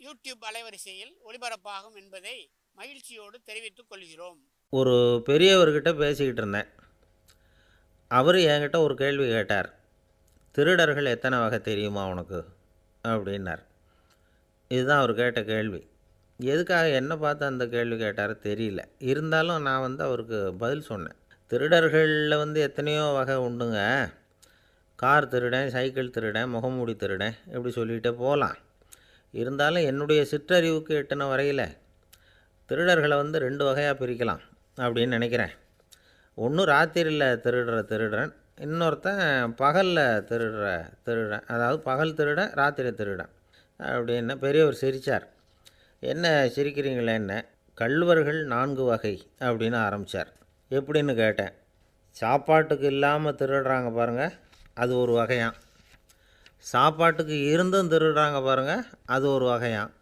YouTube அலைவரிசையில் ஒளிபரப்பாகும் என்பதை மகிழ்ச்சியோடு தெரிவித்துக் கொள்கிறோம். ஒரு பெரியவர்கிட்ட பேசிக்கிட்டு இருந்தேன். அவர் என்கிட்ட ஒரு கேள்வி கேட்டார். திருடர்கள் எத்தனை வகை தெரியுமா உனக்கு? அப்படின்னார். இதுதான் அவர் கேட்ட கேள்வி. எதுக்காக என்ன பார்த்து அந்த கேள்வி கேட்டார் தெரியல. இருந்தாலும் நான் வந்து அவருக்கு பதில் சொன்னேன். திருடர்களில் வந்து எத்தனையோ வகை உண்டுங்க. கார் திருடன் சைக்கிள் திருடன் முகமூடி திருடன் இப்படி சொல்லிகிட்டே போகலாம். இருந்தாலும் என்னுடைய சிற்றறிவுக்கு எட்டின வரையில் திருடர்களை வந்து ரெண்டு வகையாக பிரிக்கலாம் அப்படின்னு நினைக்கிறேன். ஒன்று ராத்திரியில் திருடுற திருடன் இன்னொருத்தன் பகலில் திருடுற திருடன் அதாவது பகல் திருடன் ராத்திரி திருடன் அப்படின்னு பெரியவர் சிரித்தார் என்ன சிரிக்கிறீங்களே என்ன? கள்வர்கள் நான்கு வகை அப்படின்னு ஆரம்பித்தார் எப்படின்னு கேட்டேன். சாப்பாட்டுக்கு இல்லாமல் திருடுறாங்க பாருங்கள் அது ஒரு வகையான் சாப்பாட்டுக்கு இருந்தும் திருடுறாங்க பாருங்கள் அது ஒரு வகையாம்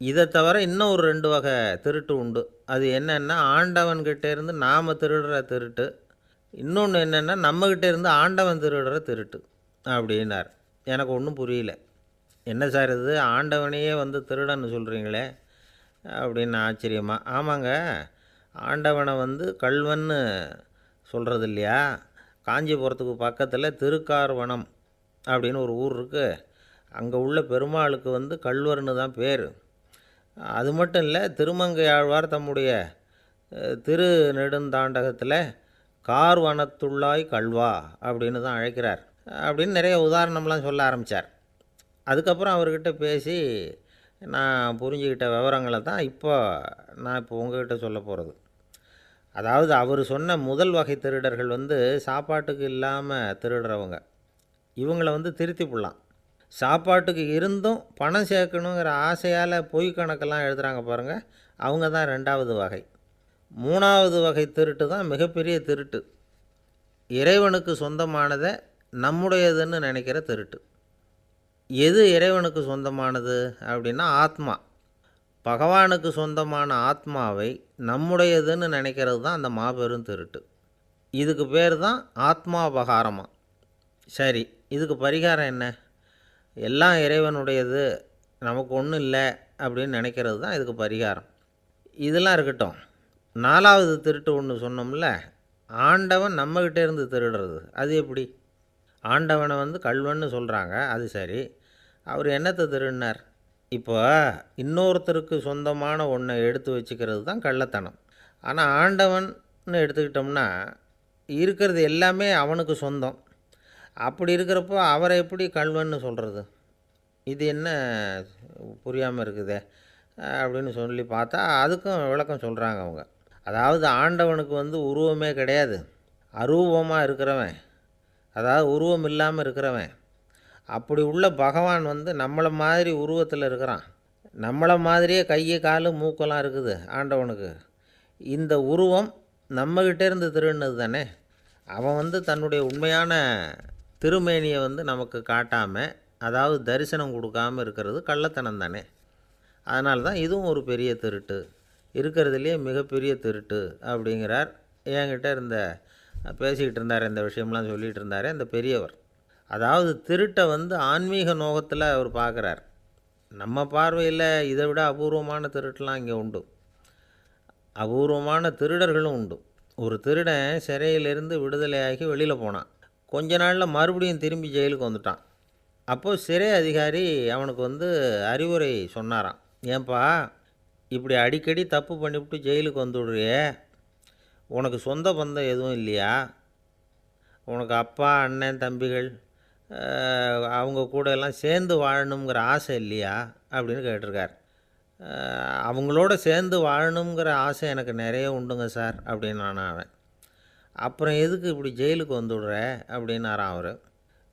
இதை தவிர இன்னும் ஒரு ரெண்டு வகை திருட்டு உண்டு. அது என்னென்னா ஆண்டவன்கிட்ட இருந்து நாம் திருடுற திருட்டு. இன்னொன்று என்னென்னா நம்மக்கிட்ட இருந்து ஆண்டவன் திருடுற திருட்டு அப்படின்னார். எனக்கு ஒன்றும் புரியல. என்ன சார் இது? ஆண்டவனையே வந்து திருடன்னு சொல்கிறீங்களே அப்படின்னு ஆச்சரியமாக ஆமாங்க ஆண்டவனை வந்து கல்வன்னு சொல்கிறது இல்லையா காஞ்சிபுரத்துக்கு பக்கத்தில் திருக்கார்வனம் அப்படின்னு ஒரு ஊர் இருக்குது அங்கே உள்ள பெருமாளுக்கு வந்து கல்வர்னு தான் பேர். அது மட்டும் இல்லை திருமங்கை ஆழ்வார் தம்முடைய திரு நெடுந்தாண்டகத்தில் கார்வனத்துள்ளாய் கல்வா அப்படின்னு தான் அழைக்கிறார். அப்படின்னு நிறைய உதாரணம்லாம் சொல்ல ஆரம்பித்தார் அதுக்கப்புறம் அவர்கிட்ட பேசி நான் புரிஞ்சுக்கிட்ட விவரங்களை தான் இப்போ நான் இப்போ உங்ககிட்ட சொல்ல போகிறது அதாவது அவர் சொன்ன முதல் வகை திருடர்கள் வந்து சாப்பாட்டுக்கு இல்லாமல் திருடுறவங்க. இவங்களை வந்து திருத்தி போடலாம். சாப்பாட்டுக்கு இருந்தும் பணம் சேர்க்கணுங்கிற ஆசையால் பொய் கணக்கெல்லாம் எழுதுகிறாங்க பாருங்கள் அவங்க தான் ரெண்டாவது வகை. மூணாவது வகை திருட்டு தான் மிகப்பெரிய திருட்டு. இறைவனுக்கு சொந்தமானதை நம்முடையதுன்னு நினைக்கிற திருட்டு. எது இறைவனுக்கு சொந்தமானது அப்படின்னா ஆத்மா. பகவானுக்கு சொந்தமான ஆத்மாவை நம்முடையதுன்னு நினைக்கிறது தான் அந்த மாபெரும் திருட்டு. இதுக்கு பேர் தான் ஆத்மாபகாரமா. சரி இதுக்கு பரிகாரம் என்ன? எல்லாம் இறைவனுடையது நமக்கு ஒன்றும் இல்லை அப்படின்னு நினைக்கிறது தான் இதுக்கு பரிகாரம். இதெல்லாம் இருக்கட்டும். நாலாவது திருட்டு ஒன்று சொன்னோம்ல ஆண்டவன் நம்மக்கிட்ட இருந்து திருடுறது. அது எப்படி? ஆண்டவனை வந்து கல்வன்னு சொல்கிறாங்க அது சரி. அவர் என்னத்தை திருடினார்? இப்போ இன்னொருத்தருக்கு சொந்தமான ஒன்றை எடுத்து வச்சுக்கிறது தான் கள்ளத்தனம். ஆனால் ஆண்டவன் எடுத்துக்கிட்டோம்னா இருக்கிறது எல்லாமே அவனுக்கு சொந்தம். அப்படி இருக்கிறப்போ அவரை எப்படி கல்வன்னு சொல்கிறது இது என்ன புரியாமல் இருக்குதே அப்படின்னு சொல்லி பார்த்தா அதுக்கும் விளக்கம் சொல்கிறாங்க அவங்க. அதாவது ஆண்டவனுக்கு வந்து உருவமே கிடையாது. அரூபமாக இருக்கிறவன். அதாவது உருவம் இல்லாமல் இருக்கிறவன். அப்படி உள்ள பகவான் வந்து நம்மளை மாதிரி உருவத்தில் இருக்கிறான். நம்மளை மாதிரியே கையை காலு மூக்கெல்லாம் இருக்குது ஆண்டவனுக்கு. இந்த உருவம் நம்மகிட்டேருந்து திருடுனது திருடினது தானே? அவன் வந்து தன்னுடைய உண்மையான திருமேனியை வந்து நமக்கு காட்டாமல் அதாவது தரிசனம் கொடுக்காம இருக்கிறது கள்ளத்தனம் தானே அதனால தான் இதுவும் ஒரு பெரிய திருட்டு. இருக்கிறதுலையே மிகப்பெரிய திருட்டு அப்படிங்கிறார். என்கிட்ட இருந்த பேசிக்கிட்டு இருந்தார் இந்த விஷயம்லாம் சொல்லிகிட்டு இருந்தார் இந்த பெரியவர். அதாவது திருட்டை வந்து ஆன்மீக நோகத்தில் அவர் பார்க்குறார். நம்ம பார்வையில் இதை விட அபூர்வமான திருட்டுலாம் இங்கே உண்டு. அபூர்வமான திருடர்களும் உண்டு. ஒரு திருடன் சிறையிலிருந்து விடுதலையாகி வெளியில் போனான். கொஞ்ச நாளில் மறுபடியும் திரும்பி ஜெயிலுக்கு வந்துட்டான். அப்போது சிறை அதிகாரி அவனுக்கு வந்து அறிவுரை சொன்னாராம். ஏன்பா இப்படி அடிக்கடி தப்பு பண்ணிவிட்டு ஜெயிலுக்கு வந்துவிடுறியே உனக்கு சொந்த பந்தம் எதுவும் இல்லையா? உனக்கு அப்பா அண்ணன் தம்பிகள் அவங்க கூட எல்லாம் சேர்ந்து வாழணுங்கிற ஆசை இல்லையா? அப்படின்னு கேட்டிருக்கார். அவங்களோட சேர்ந்து வாழணுங்கிற ஆசை எனக்கு நிறைய உண்டுங்க சார் அப்படின்னு நான் அவன் அப்புறம் எதுக்கு இப்படி ஜெயிலுக்கு வந்துவிடுற அப்படின்னாரான் அவர்.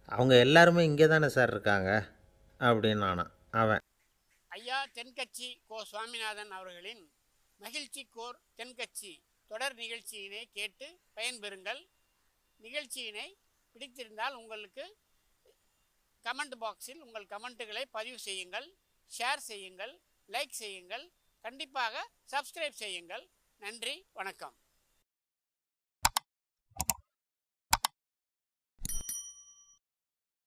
அவங்க எல்லாருமே இங்கே தானே சார் இருக்காங்க அப்படின்னு அவன். ஐயா தென்கட்சி கோ சுவாமிநாதன் அவர்களின் மகிழ்ச்சி கோர் தென்கட்சி தொடர் நிகழ்ச்சியினை கேட்டு பயன்பெறுங்கள். நிகழ்ச்சியினை பிடித்திருந்தால் உங்களுக்கு கமெண்ட் பாக்ஸில் உங்கள் கமெண்ட்டுகளை பதிவு செய்யுங்கள் ஷேர் செய்யுங்கள் லைக் செய்யுங்கள் கண்டிப்பாக சப்ஸ்கிரைப் செய்யுங்கள். நன்றி வணக்கம்.